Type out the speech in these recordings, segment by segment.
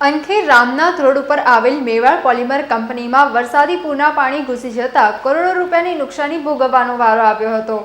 અંખેર Ramnath road ઉપર આવેલ Mewar polymer કંપનીમાં વરસાદી પૂરના પાણી ઘૂસી જતા કરોડો રૂપિયાની નુકસાની ભોગવવાનો વારો આવ્યો હતો.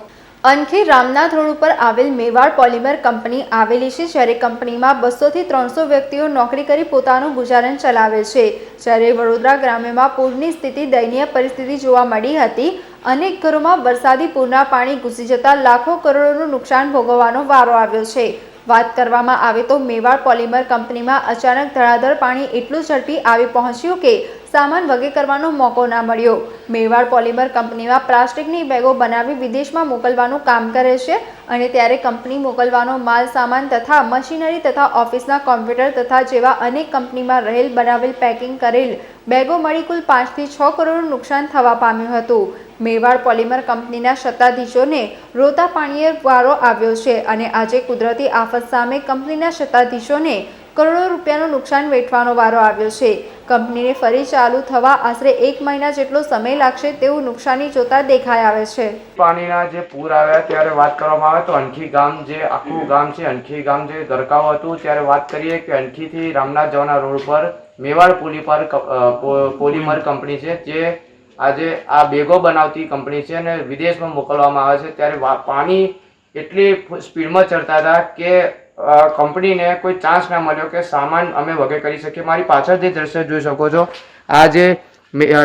અંખેર રામનાથ રોડ ઉપર આવેલ મેવાડ પોલિમર કંપની આવેલી છે જ્યારે કંપનીમાં બસોથી ત્રણસો વ્યક્તિઓ નોકરી કરી પોતાનું ગુજારણ ચલાવે છે. જ્યારે વડોદરા ગ્રામ્યમાં પૂરની સ્થિતિ દયનીય પરિસ્થિતિ જોવા મળી હતી. અનેક ઘરોમાં વરસાદી પૂરના પાણી ઘૂસી જતા લાખો કરોડોનું નુકસાન ભોગવવાનો વારો આવ્યો છે. વાત કરવામાં આવે તો મેવાડ પોલિમર કંપનીમાં અચાનક ધડાધડ પાણી એટલું ઝડપી આવી પહોંચ્યું કે સામાન વગે કરવાનો મોકો ના મળ્યો. મેવાડ પોલિમર કંપનીમાં પ્લાસ્ટિકની બેગો બનાવી વિદેશમાં મોકલવાનું કામ કરે છે અને ત્યારે કંપની મોકલવાનો માલ, સામાન તથા મશીનરી તથા ઓફિસના કોમ્પ્યુટર તથા જેવા અનેક કંપનીમાં રહેલ બનાવેલ પેકિંગ કરેલ બેગો મળી કુલ પાંચથી છ કરોડનું નુકસાન થવા પામ્યું હતું. મેવાડ પોલિમર કંપનીના સત્તાધીશોને રોતા પાણીએ વારો આવ્યો છે અને આજે કુદરતી આફત સામે કંપનીના સત્તાધીશોને કરોડો રૂપિયાનું નુકસાન વેઠવાનો વારો આવ્યો છે. કંપનીને ફરી ચાલુ થવા આશરે એક મહિના જેટલો સમય લાગશે તેવું નુકસાની જોતા દેખાઈ આવે છે. પાણીના જે પૂર આવ્યા ત્યારે વાત કરવામાં આવે તો અણખી ગામ જે આખું ગામ છે અણખી ગામ જે ગરકાવ હતું ત્યારે વાત કરીએ કે અણખીથી રામનાથ જવાના રોડ પર મેવાડ પોલી પર ક- અ, કંપની છે જે આજે આ બેગો બનાવતી કંપની છે અને વિદેશમાં મોકલવામાં આવે છે. ત્યારે પાણી એટલી સ્પીડમાં ચડતા હતા કે કંપનીને કોઈ ચાન્સ ના મળ્યો કે સામાન અમે વગેરે કરી શકીએ. મારી પાછળ જે દ્રશ્ય જોઈ શકો છો, આ જે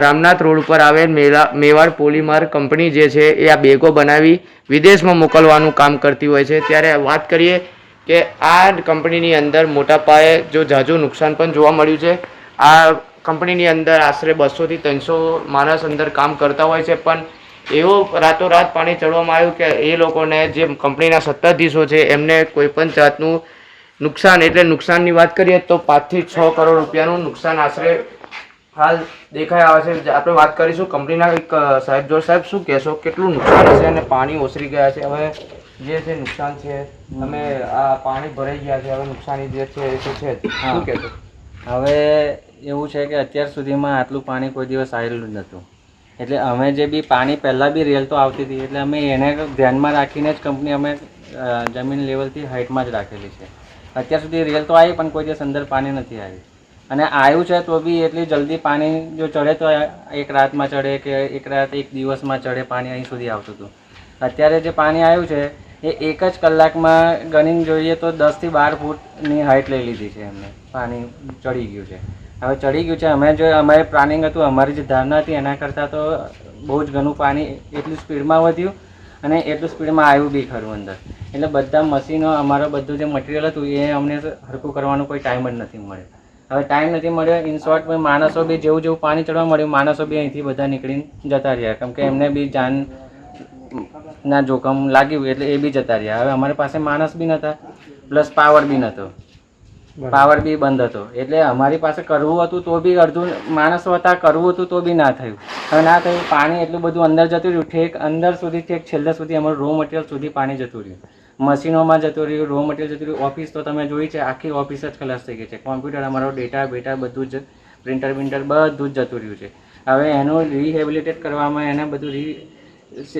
રામનાથ રોડ ઉપર આવેલ મેલા, મેવાડ પોલીમાર કંપની જે છે, એ આ બેગો બનાવી વિદેશમાં મોકલવાનું કામ કરતી હોય છે. ત્યારે વાત કરીએ કે આ કંપનીની અંદર મોટા પાયે જો ઝાઝું નુકસાન પણ જોવા મળ્યું છે. આ કંપનીની અંદર આશરે બસોથી ત્રણસો માણસ અંદર કામ કરતા હોય છે, પણ એવો રાતોરાત પાણી ચડવામાં આવ્યું કે એ લોકોને જે કંપનીના સત્તાધીશો છે એમને કોઈ પણ જાતનું નુકસાન એટલે નુકસાનની વાત કરીએ તો પાંચથી છ કરોડ રૂપિયાનું નુકસાન આશરે હાલ દેખાઈ આવે છે. આપણે વાત કરીશું કંપનીના એક સાહેબ જો સાહેબ શું કહેશો? કેટલું નુકસાન છે અને પાણી ઓસરી ગયા છે? હવે જે છે નુકસાન છે તમે આ પાણી ભરાઈ ગયા છે હવે નુકસાની જે છે એ છે શું કહેશો? હવે એવું છે કે અત્યાર સુધીમાં આટલું પાણી કોઈ દિવસ આવેલું જ નહોતું. એટલે અમે જે બી પાણી પહેલાં બી રેલ તો આવતી હતી, એટલે અમે એને ધ્યાનમાં રાખીને જ કંપની અમે જમીન લેવલથી હાઇટમાં જ રાખેલી છે. અત્યાર સુધી રેલ તો આવી, પણ કોઈ દિવસ અંદર પાણી નથી આવી. અને આવ્યું છે તો બી એટલી જલ્દી પાણી જો ચડે તો એક રાતમાં ચડે કે એક રાત એક દિવસમાં ચડે પાણી અહીં સુધી આવતું હતું. અત્યારે જે પાણી આવ્યું છે, એ એક જ કલાકમાં ગણીને જોઈએ તો દસથી બાર ફૂટની હાઇટ લઈ લીધી છે એમને. પાણી ચડી ગયું છે. હવે ચડી ગયું છે. અમે જો અમારે પ્લાનિંગ હતું, અમારી જે ધારણા હતી એના કરતાં તો બહુ જ ઘણું પાણી એટલું સ્પીડમાં વધ્યું અને એટલું સ્પીડમાં આવ્યું બી ખરું અંદર. એટલે બધા મશીનો, અમારો બધું જે મટીરિયલ હતું એ અમને હરકું કરવાનો કોઈ ટાઈમ જ નથી મળ્યો. હવે ટાઈમ નથી મળ્યો. ઇન શોર્ટ માણસો બી જેવું જેવું પાણી ચડવા મળ્યું, માણસો બી અહીંથી બધા નીકળીને જતા રહ્યા. કેમ કે એમને બી જાન ના જોખમ લાગ્યું એટલે એ બી જતા રહ્યા. હવે અમારી પાસે માણસ બી નહોતા પ્લસ પાવર બી નહોતો પાવર બી બંધ હતો. એટલે અમારી પાસે કરવું હતું તો બી અડધું માણસો હતા કરવું હતું તો બી ના થયું. હવે ના થયું, પાણી એટલું બધું અંદર જતું રહ્યું. ઠેક અંદર સુધી, ઠેક છેલ્લે સુધી અમારું રો મટીરિયલ સુધી પાણી જતું રહ્યું. મશીનોમાં જતું રહ્યું રો મટીરિયલ જતું રહ્યું. ઓફિસ તો તમે જોઈ છે, આખી ઓફિસ જ ખલાસ થઈ ગઈ છે. કોમ્પ્યુટર અમારો ડેટા બેટા બધું જ પ્રિન્ટર પ્રિન્ટર બધું જ જતું રહ્યું છે. હવે એનું રિહેબિલિટેટ કરવામાં, એને બધું રી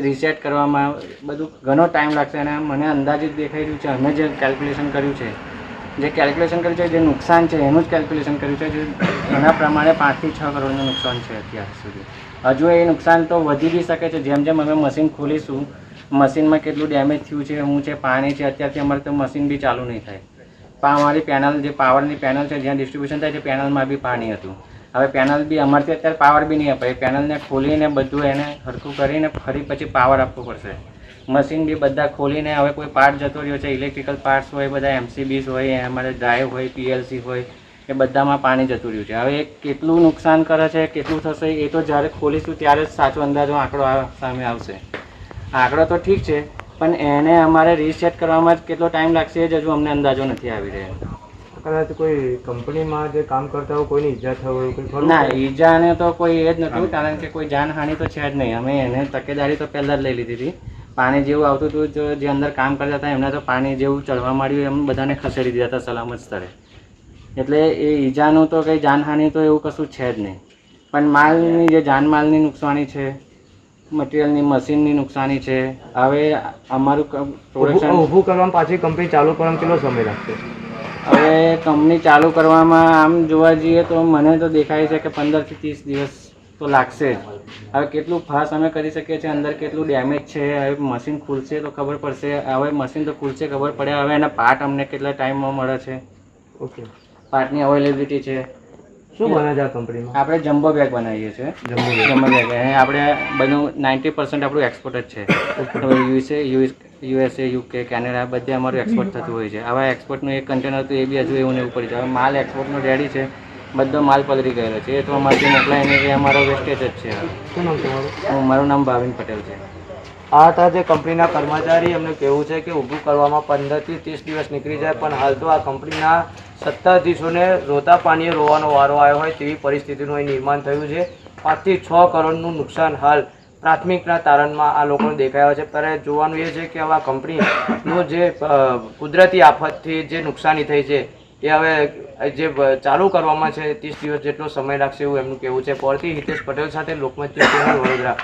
રિસેટ કરવામાં બધું ઘણો ટાઈમ લાગશે અને મને અંદાજિત દેખાઈ રહ્યું છે. અમે જે કેલ્ક્યુલેશન કર્યું છે જે કેલ્ક્યુલેશન કર્યું છે, જે નુકસાન છે, એનું જ કેલ્ક્યુલેશન કર્યું છે, જે એના પ્રમાણે પાંચથી છ કરોડનું નુકસાન છે અત્યાર સુધી. હજુ એ નુકસાન તો વધી બી શકે છે, જેમ જેમ અમે મશીન ખોલીશું મશીનમાં કેટલું ડેમેજ થયું છે, શું છે, પાણી છે, અત્યારથી અમારે તો મશીન બી ચાલુ નહીં થાય. અમારી પેનલ જે પાવરની પેનલ છે, જ્યાં ડિસ્ટ્રીબ્યુશન થાય છે પેનલમાં બી પાણી હતું. હવે પેનલ બી અમારથી અત્યારે પાવર બી નહીં અપાય. પેનલને ખોલીને બધું એને હરખું કરીને ફરી પછી પાવર આપવો પડશે. મશીન બી બધા ખોલીને હવે કોઈ પાર્ટ જતો રહ્યો છે ઇલેક્ટ્રિકલ પાર્ટ્સ હોય બધા એમસીબીસ હોય અમારે ડ્રાઈવ હોય પીએલસી હોય એ બધામાં પાણી જતું રહ્યું છે. હવે એ કેટલું નુકસાન કરે છે કેટલું થશે એ તો જ્યારે ખોલીશું ત્યારે જ સાચો અંદાજો આંકડો સામે આવશે. આંકડો તો ઠીક છે પણ એને અમારે રીસેટ કરવામાં જ કેટલો ટાઈમ લાગશે એ જ હજુ અમને અંદાજો નથી આવી રહ્યો. કદાચ કોઈ કંપનીમાં જે કામ કરતા હોય કોઈની ઈજા થવું કોઈ ના ઈજાને તો કોઈ એ જ નથી કારણ કે કોઈ જાનહાનિ તો છે જ નહીં. અમે એને તકેદારી તો પહેલાં જ લઈ લીધી હતી. પાણી જેવું આવતું હતું તો જે અંદર કામ કરતા હતા એમને તો પાણી જેવું ચડવા માંડ્યું એમ બધાને ખસેડી દીધા હતા સલામત સ્થળે એટલે એ ઈજાનું તો કંઈ જાનહાનિ તો એવું કશું છે જ નહીં. પણ માલની જે જાનમાલની નુકસાની છે મટીરિયલની મશીનની નુકસાની છે હવે અમારું પ્રોડક્શન ઊભું કરવામાં પાછી કંપની ચાલુ કરવામાં કેટલો સમય લાગશે? હવે કંપની ચાલુ કરવામાં આમ જોવા જઈએ તો મને તો દેખાય છે કે પંદરથી ત્રીસ દિવસ તો લાગશે જ. હવે કેટલું ફાસ્ટ અમે કરી શકીએ છીએ અંદર કેટલું ડેમેજ છે હવે મશીન ખુલશે તો ખબર પડશે. હવે મશીન તો ખુલશે ખબર પડે. હવે એના પાર્ટ અમને કેટલા ટાઈમમાં મળે છે. ઓકે પાર્ટની અવેલેબિલિટી છે. શું બને છે આ કંપનીમાં આપણે જમ્બો બેગ બનાવીએ છીએ. Jumbo bag. અને આપણે બધું નાઇન્ટી પર્સન્ટ આપણું એક્સપોર્ટ જ છે. યુએસએ યુએસએ યુકે કેનેડા બધે અમારું એક્સપોર્ટ થતું હોય છે. આવા એક્સપોર્ટનું એક કન્ટેનર હતું એ બી હજુ એવું ને એવું પડી છે હવે માલ એક્સપોર્ટનો રેડી છે. બધો માલ પલરી ગયેલો છે. તો અમારે મોકલાય નહીં અમારો વેસ્ટેજ જ છે. શું નામ તમારું? મારું નામ ભાવિન પટેલ છે. આ હતા જે કંપનીના કર્મચારી એમને કહેવું છે કે ઊભું કરવામાં પંદરથી ત્રીસ દિવસ નીકળી જાય પણ હાલ તો આ કંપનીના સત્તાધીશોને રોતા પાણીએ રોવાનો વારો આવ્યો હોય તેવી પરિસ્થિતિનું અહીં નિર્માણ થયું છે. પાંચથી છ કરોડનું નુકસાન હાલ પ્રાથમિકના તારણમાં આ લોકોને દેખાયા છે. ત્યારે જોવાનું એ છે કે આવા કંપનીનું જે કુદરતી આફતથી જે નુકસાની થઈ છે એ હવે જે ચાલુ કરવામાં છે, ત્રીસ દિવસ જેટલો સમય લાગશે એવું એમનું કહેવું છે. પરથી હિતેશ પટેલ સાથે લોકમત વડોદરા.